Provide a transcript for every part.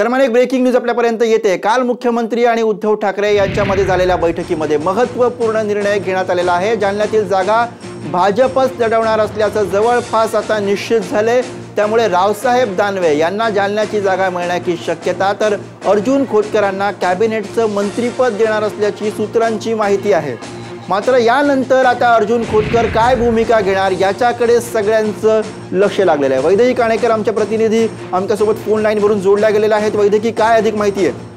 दरम्यान एक breaking news आपल्यापर्यंत येते. काल मुख्यमंत्री आणि उद्धव ठाकरे यांच्यामध्ये झालेल्या बैठकीमध्ये महत्त्वपूर्ण निर्णय घेण्यात आलेला आहे. जालन्यातील जागा भाजपच लढवणार असल्याचं जवळपास आता निश्चित झाले त्यामुळे रावसाहेब दानवे यांना जालन्याची जागा मिळण्याची शक्यता तर अर्जुन खोतकरांना कॅबिनेटचं मंत्रीपद देणार असल्याची सूत्रांची माहिती आहे. मात्र यानंतर आता अर्जुन खोतकर काय भूमिका घेणार याच्याकडे सगळ्यांचं लक्ष लागलेलं आहे. वैद्यकी काणेकर आमच्या प्रतिनिधी आमच्यासोबत फोन लाईनवरून जोडल्या गेलेल्या आहेत. वैद्यकी काय अधिक माहिती आहे?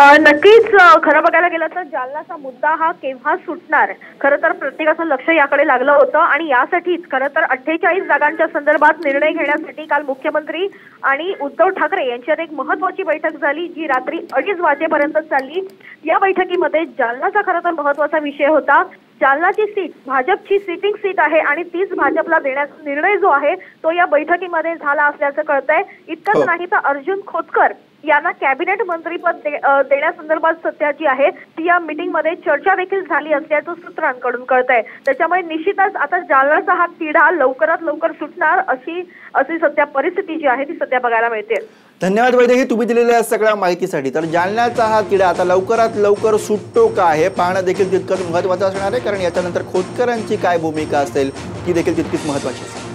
नक्कीच खरं बघायला गेलं तर जालनाचा मुद्दा हा केव्हा सुटणार? खरं तर प्रत्येकाचं लक्ष याकडे लागलं होतं आणि यासाठीच खरं तर अठ्ठेचाळीस जागांच्या संदर्भात निर्णय घेण्यासाठी काल मुख्यमंत्री आणि उद्धव ठाकरे यांच्यात एक महत्वाची बैठक झाली जी रात्री अडीच वाजेपर्यंत चालली. या बैठकीमध्ये जालनाचा खरं तर महत्त्वाचा विषय होता. जालनाची सीट भाजपची सिटिंग सीट आहे आणि तीच भाजपला देण्याचा निर्णय जो आहे तो या बैठकीमध्ये झाला असल्याचं कळतंय. इतकंच हो. नाही तर अर्जुन खोतकर यांना कॅबिनेट मंत्रीपद दे- देण्यासंदर्भात सध्या जी आहे ती या मीटिंगमध्ये चर्चा देखील झाली असल्याचं सूत्रांकडून कळत आहे त्याच्यामुळे निश्चितच आता जालनाचा हा तिढा लवकरात लवकर सुटणार अशी अशी सध्या परिस्थिती जी आहे ती सध्या बघायला मिळते. धन्यवाद वैद्यही तुम्ही दिलेल्या सगळ्या माहितीसाठी. तर जालन्याचा हा किडा आता लवकरात लवकर सुटतो का हे पाहणं देखील तितकंच महत्त्वाचं असणार आहे कारण याच्यानंतर खोतकरांची काय भूमिका असेल ती देखील तितकीच महत्त्वाची असेल.